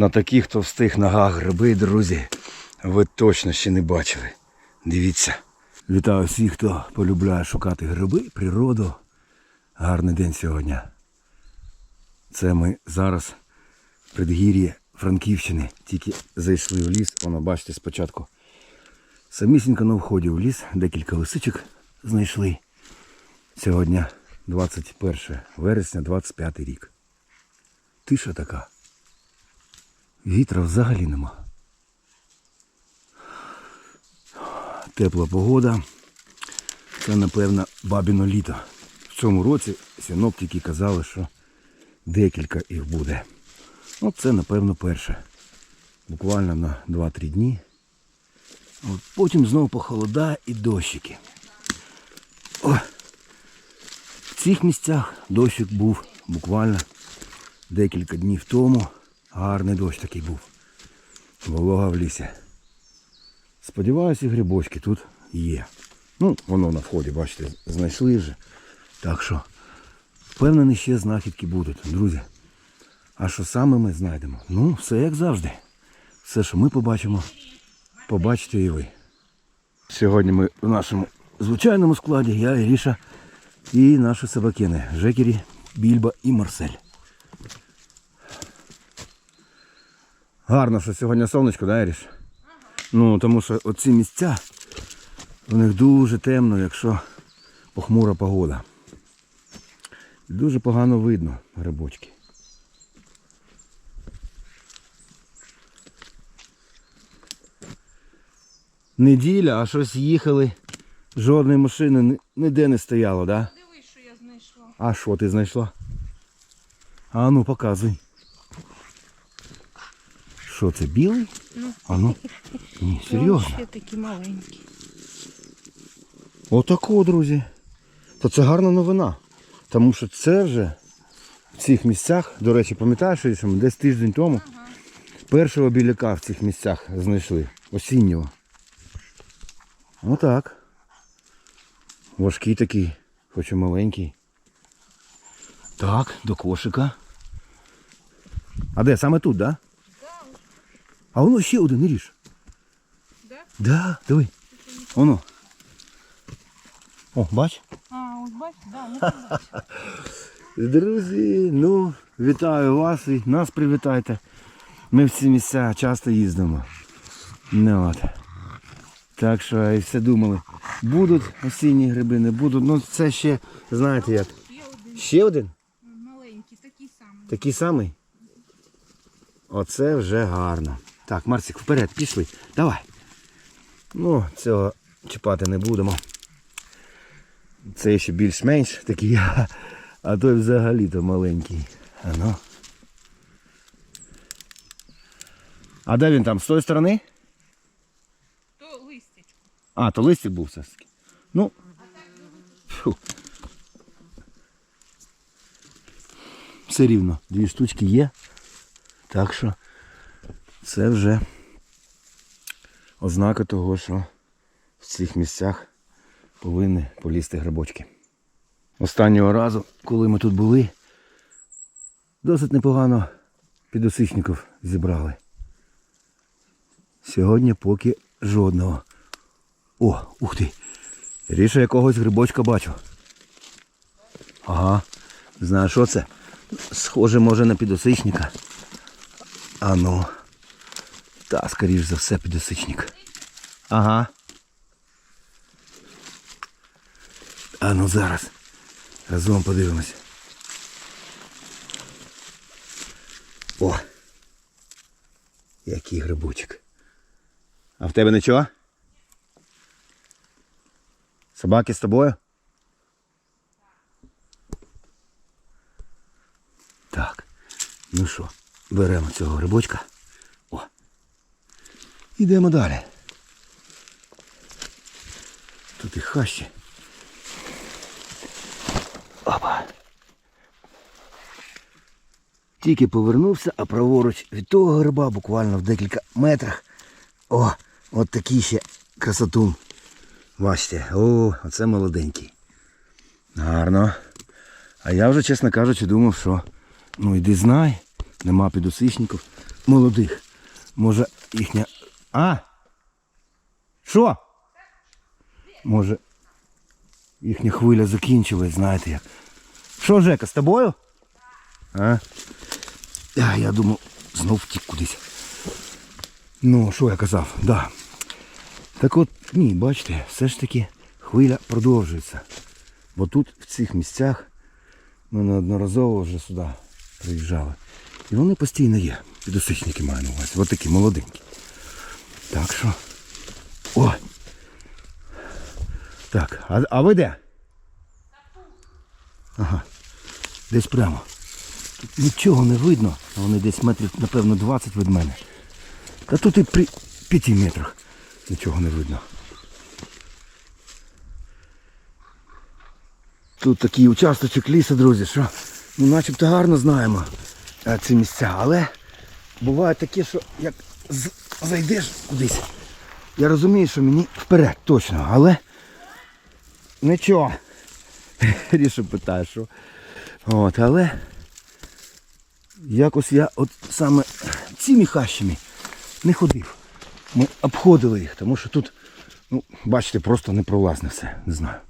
На таких товстих ногах гриби, друзі, ви точно ще не бачили. Дивіться. Вітаю всіх, хто полюбляє шукати гриби, природу. Гарний день сьогодні. Це ми зараз в предгір'ї Франківщини. Тільки зайшли в ліс. Воно, бачите, спочатку. Самісінько на вході в ліс декілька лисичок знайшли. Сьогодні 21 вересня, 25 рік. Тиша така. Вітра взагалі нема. Тепла погода. Це, напевно, бабіно літо. В цьому році синоптики казали, що декілька їх буде. Ну, це, напевно, перше. Буквально на 2-3 дні. От потім знову похолодає і дощики. О, в цих місцях дощик був буквально декілька днів тому. Гарний дощ такий був. Волога в лісі. Сподіваюся, грибочки тут є. Ну, воно на вході, бачите, знайшли вже. Так що, впевнений, ще знахідки будуть, друзі. А що саме ми знайдемо? Ну, все як завжди. Все, що ми побачимо, побачите і ви. Сьогодні ми в нашому звичайному складі, я, Іріша і наші собакини Жекері, Більба і Марсель. Гарно, що сьогодні сонечко, да, Іріш? Ну, тому що оці місця, в них дуже темно, якщо похмура погода. Дуже погано видно грибочки. Неділя, а щось їхали. Жодної машини ніде не стояло, да? Дивись, що я знайшла. А що ти знайшла? А ну показуй. Що це, білий? Ну. А ну. Ні, серйозно. Ще такі маленькі. Отако, друзі. То це гарна новина. Тому що це вже в цих місцях, до речі, пам'ятаєш, що ми десь тиждень тому першого біляка в цих місцях знайшли. Осіннього. Отак. Важкий такий, хоч і маленький. Так, до кошика. А де? Саме тут, так? Да? А воно ще один, не ріж. Да? Да, диви. Воно. О, бач? А, ось бач, да, ну ти бачиш. Друзі, ну, вітаю вас і нас привітайте. Ми в ці місця часто їздимо. Ну от. Так що і все думали. Будуть осінні гриби, не будуть. Ну це ще, знаєте як. Ще один? маленький, такий самий. Такий самий? Оце вже гарно. Так, Марсик, вперед, пішли. Давай. Ну, цього чіпати не будемо. Це ще більш-менш такий, а, той взагалі-то маленький. А ну. А де він там? З тої сторони? То листячко. А, то листик був все ж таки. Ну. Фу. Все рівно. Дві штучки є. Так що це вже ознака того, що в цих місцях повинні полізти грибочки. Останнього разу, коли ми тут були, досить непогано підосичників зібрали. Сьогодні поки жодного. О, ух ти. Ріша якогось грибочка бачу. Ага. Не знаю, що це. Схоже, може на підосичника. А ну. Та, скоріш за все, підосичник. Ага. А ну зараз. Разом подивимось. О! Який грибочок. А в тебе нічого? Собаки з тобою? Так. Ну що, беремо цього грибочка. Йдемо далі. Тут і хащі. Опа. Тільки повернувся, а праворуч від того гриба буквально в декілька метрах. О, от такий ще красотун. Бачите, о, оце молоденький. Гарно. А я вже, чесно кажучи, думав, що ну йди знай, нема підосичників. молодих. Може їхня. А? Що? Може їхня хвиля закінчилась, знаєте як. Що, Жека, з тобою? А? Я думав, знов втік кудись. Ну, що я казав, да. Так от, ні, бачите, все ж таки хвиля продовжується. Бо тут, в цих місцях, ми неодноразово вже сюди приїжджали. І вони постійно є. Підосичники маю на увазі. Ось такі молоденькі. Так що. О! Так, а, а ви де? Ага. Десь прямо. Тут нічого не видно, вони десь метрів, напевно, 20 від мене. Та тут і при 5 метрах нічого не видно. Тут такий участочок лісу, друзі, що ну, начебто гарно знаємо е, ці місця, але буває таке, що як зайдеш кудись. Я розумію, що мені вперед, точно, але нічого. Ріша питає, що. От, але якось я от саме цими хащами не ходив. Ми обходили їх, тому що тут, ну, бачите, просто непролазне все, не знаю.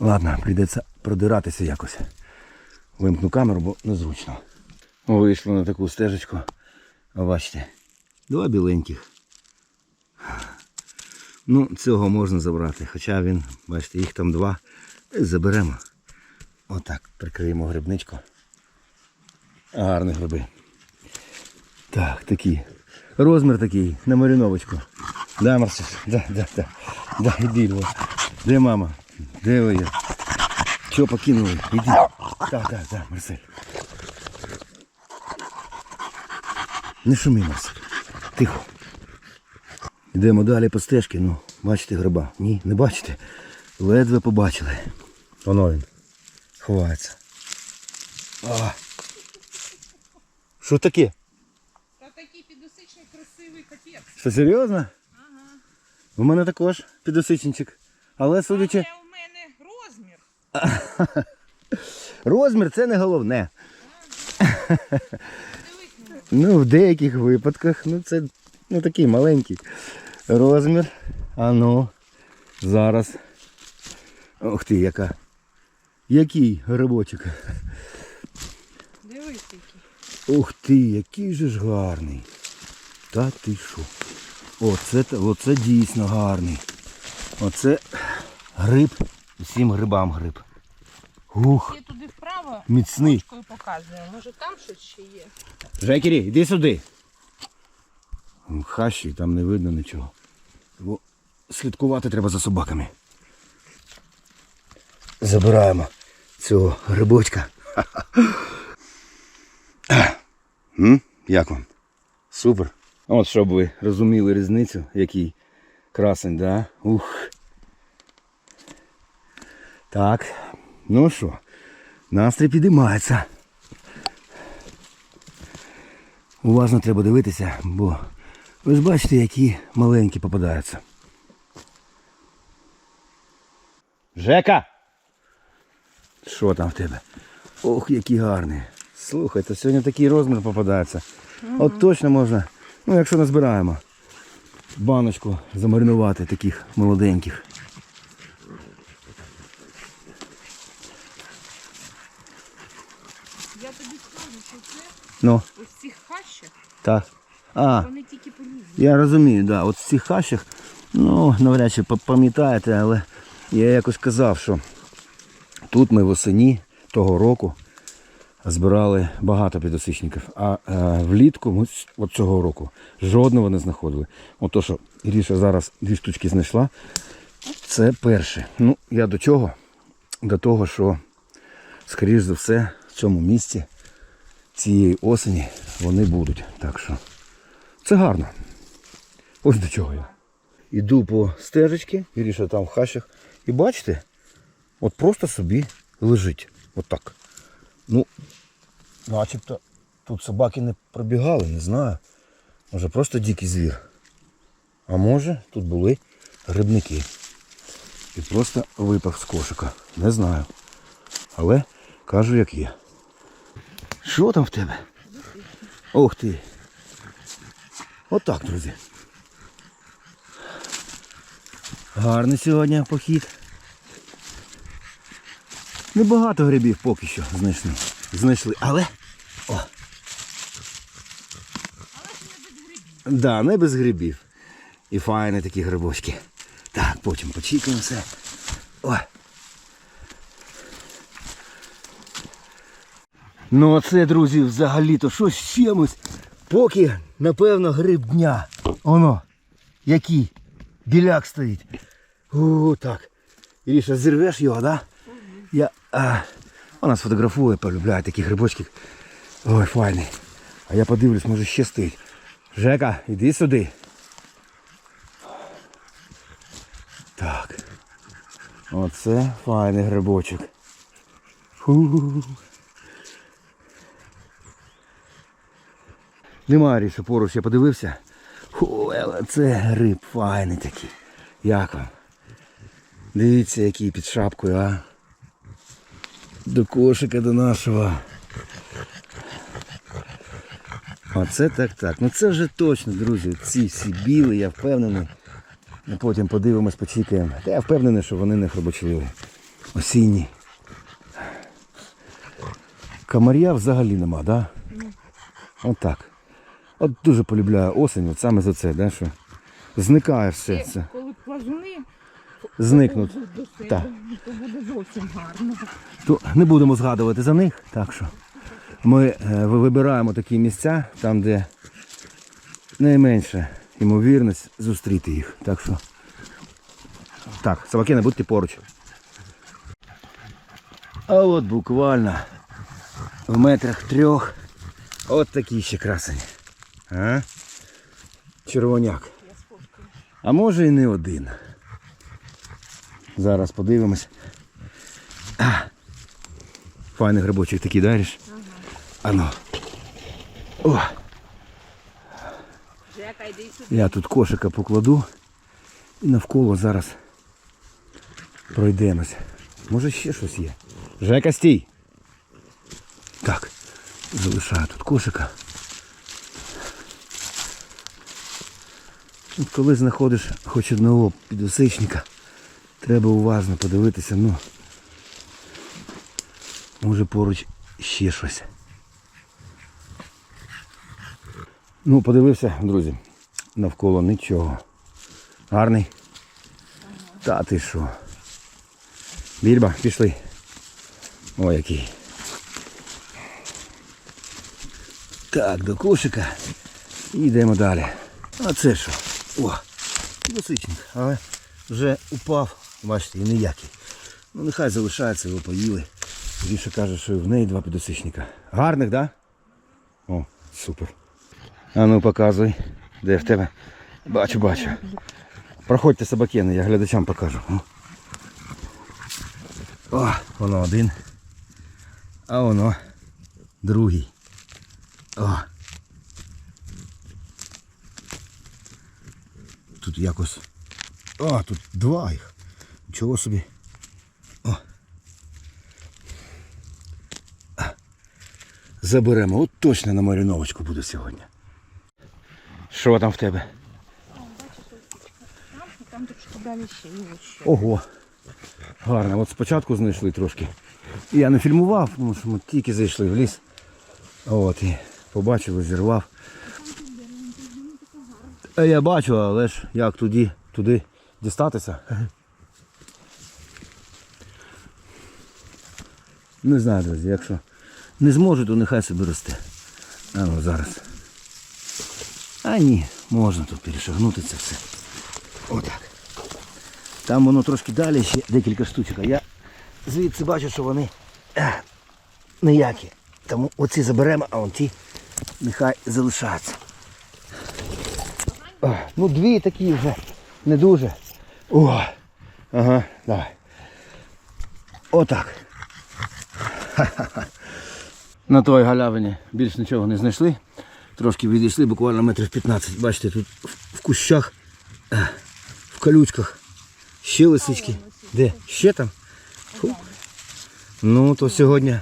Ладно, прийдеться продиратися якось. Вимкну камеру, бо незручно. Вийшло на таку стежечку. Бачите, два біленьких. Ну, цього можна забрати. Хоча він, бачите, їх там два. Заберемо. Отак, прикриємо грибничку. Гарні гриби. Так, такі. Розмір такий, на маріновочку. Да, Марсиш? Да, да, да. Да, іди, Львов. Де мама? Де ви є? Чого покинули? Іди. Так, так, так, Марсель. Не шуми, Марсель. Тихо. Йдемо далі по стежці, ну, бачите гриба? Ні, не бачите. Ледве побачили. Воно він. Ховається. А. Що таке? Та такий підосичний красивий капець. Що серйозно? Ага. У мене також підосичничок. Але судячи. Але у мене розмір. Розмір це не головне. Ну, в деяких випадках, ну це ну, такий маленький розмір. А ну, зараз. Ох ти, яка. Який грибочок. Дивись який. Ух ти, який же ж гарний. Та ти що? Оце, оце дійсно гарний. Оце гриб. Усім грибам гриб. Ух, Я туди вправо міцний. ручкою показую. Може там щось ще є. Жекері, іди сюди. В Хащі там не видно нічого. Бо слідкувати треба за собаками. Забираємо цього грибочка. М? Як вам? Супер. От щоб ви розуміли різницю, який красень, да? Ух. Так. Ну що, настрій підіймається. Уважно треба дивитися, бо ви ж бачите, які маленькі попадаються. Жека! Що там в тебе? Ох, які гарні. Слухайте, сьогодні такий розмір попадається. От точно можна, ну якщо назбираємо, баночку замаринувати таких молоденьких. Я тобі скажу, що це Ну, ось в цих хащах, так. А, вони тільки полізні. Я розумію, да. От в цих хащах, ну, навряд чи пам'ятаєте, але я якось казав, що тут ми восені того року збирали багато підосичників, а е, влітку от цього року жодного не знаходили. От то, що Іріша зараз дві штучки знайшла, це перше. Ну, я до чого? До того, що, скоріш за все, в цьому місці цієї осені вони будуть. Так що це гарно. Ось до чого я. Іду по стежечці, віріше там в хащах. І бачите, от просто собі лежить. Отак. Ну, начебто тут собаки не пробігали, не знаю. Може просто дикий звір. А може тут були грибники. І просто випав з кошика. Не знаю. Але кажу, як є. Що там в тебе? Ух ти. Отак, друзі. Гарний сьогодні похід. Небагато грибів поки що знайшли. Знайшли, але. О! Да, не без грибів. І файні такі грибочки. Так, потім почікаємо все. О. Ну оце, друзі, взагалі-то щось чимось. Поки, напевно, гриб дня. Оно. Який? Біляк стоїть. О, так. Іріша, зірвеш його, да? Я. А, вона сфотографує, полюбляє такі грибочки. Ой, файний. А я подивлюсь, може ще стоїть. Жека, іди сюди. Так. Оце файний грибочок. Фу. Нема рішу поруч, я подивився. Але це гриб файний такий. Як вам? Дивіться, який під шапкою, а. До кошика до нашого. Оце так так. Ну це вже точно, друзі. Ці всі білі, я впевнений. Ми потім подивимось, почекаємо. Та я впевнений, що вони не хробочливі. Осінні. Комар'я взагалі нема, так? Да? Отак. От дуже полюбляю осінь, от саме за це, да, що зникає все це. Коли плазуни Зникнуть. Так. то буде зовсім гарно. То не будемо згадувати за них, так що ми е, вибираємо такі місця, там, де найменша ймовірність зустріти їх. Так що. Так, собаки, не будьте поруч. А от буквально в метрах трьох от такі ще красені. А? Червоняк. А може і не один. Зараз подивимось. Файний грибочок такий дариш. Ано. О, Жека, йди сюди. я тут кошика покладу і навколо зараз пройдемось. Може ще щось є. Жека, стій. Так, залишаю тут кошика. Коли знаходиш хоч одного підосичника, треба уважно подивитися, ну, може поруч ще щось. Ну, подивився, друзі, навколо нічого. Гарний. Та ти що? Більба, пішли. О, який. Так, до кошика. І йдемо далі. А це що? О, досичник, але вже упав, бачите, і ніякий. Ну нехай залишається, його поїли. Ріша каже, що в неї два підосичника. Гарних, так? Да? О, супер. А ну показуй. Де в тебе? Бачу, бачу. Проходьте собакени, я глядачам покажу. О, воно один. А воно другий. О. Тут якось. А, тут два їх. Нічого собі. О. Заберемо. От точно на мариновочку буде сьогодні. Що там в тебе? Там, трошки далі ще. Ого. Гарно. От спочатку знайшли трошки. Я не фільмував, тому що ми тільки зайшли в ліс. От і побачив, зірвав. Я бачу, але ж як туди, туди дістатися. Не знаю, друзі, якщо не зможу, то нехай собі росте. А ну зараз. А ні, можна тут перешагнути це все. Отак. Там воно трошки далі ще декілька штучок. Я звідси бачу, що вони е, ніякі. Тому оці заберемо, а вон ті нехай залишаються. Ну дві такі вже не дуже. О, ага, давай. Отак. На той галявині більш нічого не знайшли. Трошки відійшли, буквально метрів 15. Бачите, тут в- в кущах, е, в колючках. Ще лисички. Де? Ще там? Фу. Ну, то сьогодні.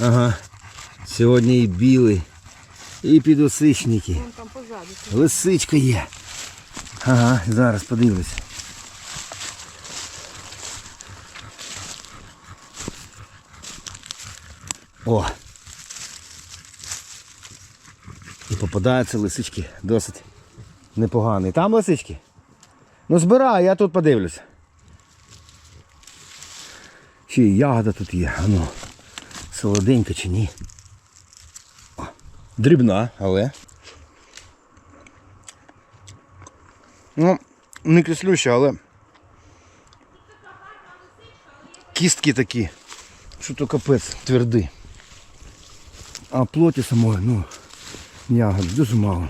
Ага. Сьогодні і білий, і підосичники. Лисичка є. Ага, зараз подивлюсь. О! І попадаються лисички досить непогані. Там лисички? Ну збирай, я тут подивлюся. Чи ягода тут є, а ну, солоденька чи ні. Дрібна, але. Ну, не кислюща, але. Кістки такі. Що то капець твердий. А плоті самої, ну, ягод дуже мало.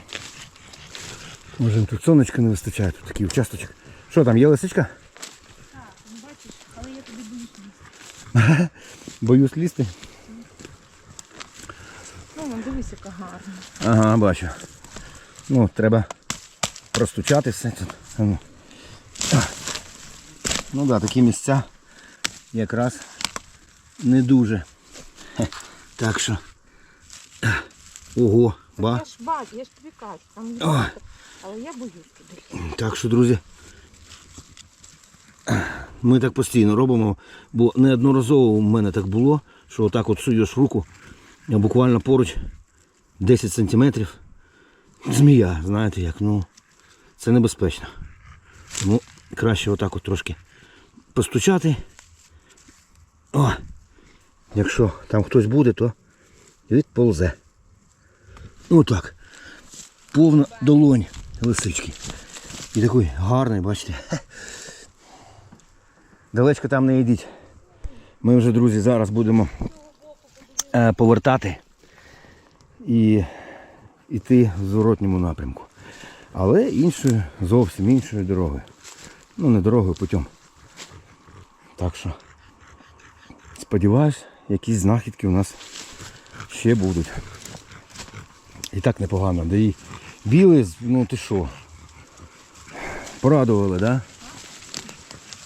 Може тут сонечка не вистачає, тут такий участочок. Що там, є лисичка? Так, ну бачиш, але я тобі боюсь лізти. Боюсь лізти. Ну, дивись, яка гарна. Ага, бачу. Ну, треба простучати все тут. Ну, А. ну да, такі місця якраз не дуже. Так що. Ого, ба. Я ж бачу, я ж тобі кажу, там є. Але я боюсь туди. Так що, друзі, ми так постійно робимо, бо неодноразово у мене так було, що отак от суєш руку, а буквально поруч 10 сантиметрів. Змія, знаєте як, ну це небезпечно. Тому краще отак от трошки постучати. О! Якщо там хтось буде, то відползе. Отак. Повна долонь лисички. І такий гарний, бачите. Далечко там не йдіть. Ми вже, друзі, зараз будемо е, повертати і йти в зворотньому напрямку. Але іншою, зовсім іншою дорогою. Ну, не дорогою, путем. Так що, сподіваюсь, якісь знахідки у нас ще будуть. І так непогано. Да і білий, ну ти що? Порадували, так? Да?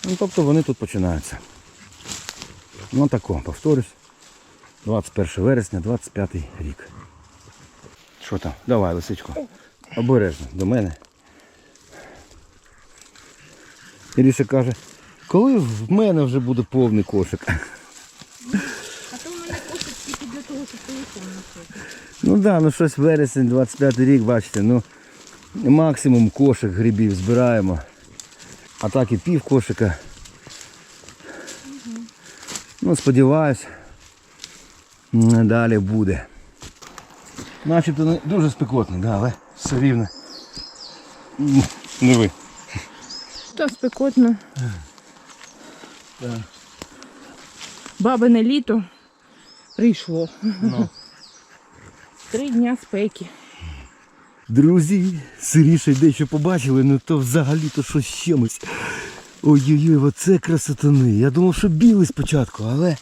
Ну, тобто вони тут починаються. Ну тако, повторюсь. 21 вересня, 25 рік. Що там? Давай, лисичко. Обережно до мене. Іріша каже, коли в мене вже буде повний кошик. А то в мене кошик тільки для того, щоб телефон носити. Ну да, ну щось вересень, 25 рік, бачите, ну максимум кошик грибів збираємо. А так і пів кошика. Ну, сподіваюсь, далі буде. Начебто не дуже спекотно, да, але все рівно. М, Диви. Та спекотно. Так. Бабине літо прийшло. Ну. Три дня спеки. Друзі, сиріше дещо побачили, ну то взагалі то щось з чимось. Ой-ой-ой, оце красотани. Я думав, що білий спочатку, але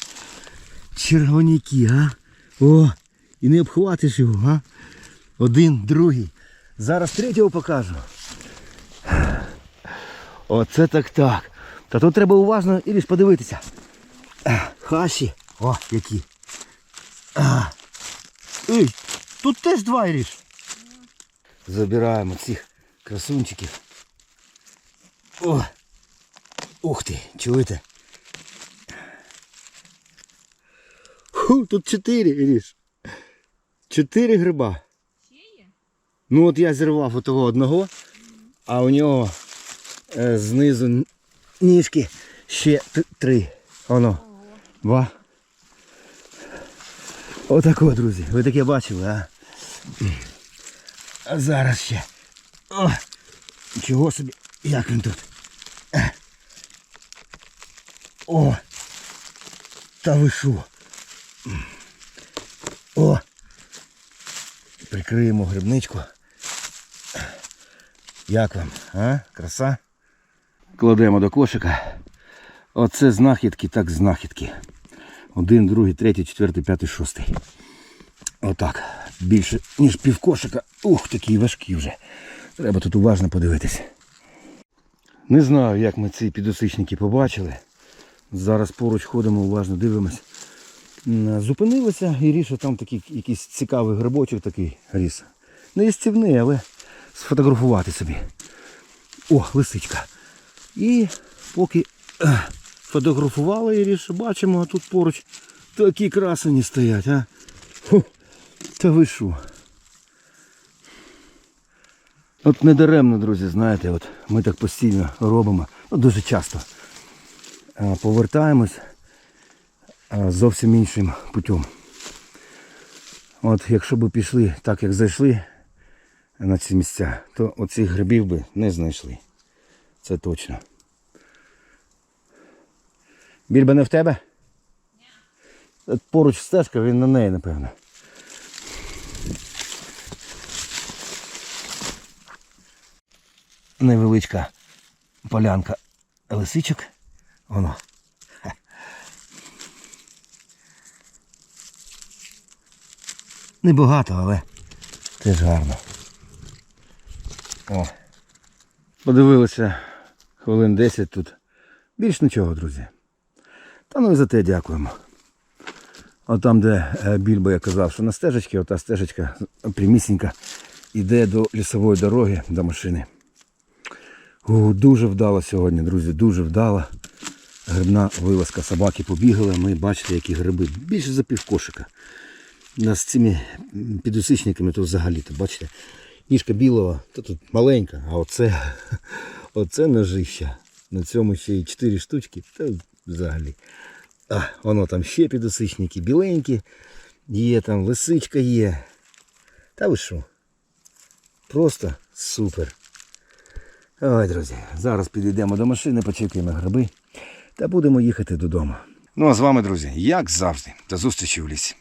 червоняки, а? О, і не обхватиш його, а? Один, другий. Зараз третього покажу. Оце так так. Та тут треба уважно і подивитися. Хаші. О, які. Ей, тут теж два Іріш. Забираємо цих красунчиків. О! Ух ти, чуєте? Ху, тут чотири, Іріш. Чотири гриба. Є? Ну от я зірвав у того одного, а у нього е, знизу ніжки ще три. Воно. Два. Отако, друзі. Ви таке бачили, а? А зараз ще. О! Чого собі? Як він тут? Е. О! Та ви що? О! Прикриємо грибничку. Як вам, а? Краса? Кладемо до кошика. Оце знахідки, так знахідки. Один, другий, третій, четвертий, п'ятий, шостий. Отак. Більше, ніж півкошика. Ух, такі важкі вже. Треба тут уважно подивитись. Не знаю, як ми ці підосичники побачили. Зараз поруч ходимо, уважно дивимось. Зупинилися і ріша там такий якийсь цікавий грибочок такий ріс. Не їстівний, але сфотографувати собі. О, лисичка. І поки е, фотографували її, що бачимо, тут поруч такі красені стоять, а? Фу, та ви що? От не даремно, друзі, знаєте, от ми так постійно робимо, ну дуже часто повертаємось зовсім іншим путем. От якщо б пішли так, як зайшли на ці місця, то оцих грибів би не знайшли. Це точно. Більба не в тебе? Ні. Поруч стежка, він на неї, напевно. Невеличка полянка лисичок. Воно. Небагато, але теж гарно. О. Подивилися хвилин 10 тут. Більш нічого, друзі. Та ну і за те дякуємо. От там, де е, Більбо я казав, що на стежечці, ота стежечка прямісінька йде до лісової дороги, до машини. О, дуже вдало сьогодні, друзі, дуже вдало. Грибна вилазка, собаки побігали, ми бачите, які гриби. Більше за півкошика. Нас з цими підусичниками то взагалі, то бачите, ніжка білого, то тут маленька, а оце, оце ножища. На цьому ще й 4 штучки, та взагалі. А, воно там ще підусичники, біленькі, є там лисичка є. Та ви що? Просто супер. Ой, друзі, зараз підійдемо до машини, почекаємо гриби та будемо їхати додому. Ну а з вами, друзі, як завжди, до зустрічі в лісі.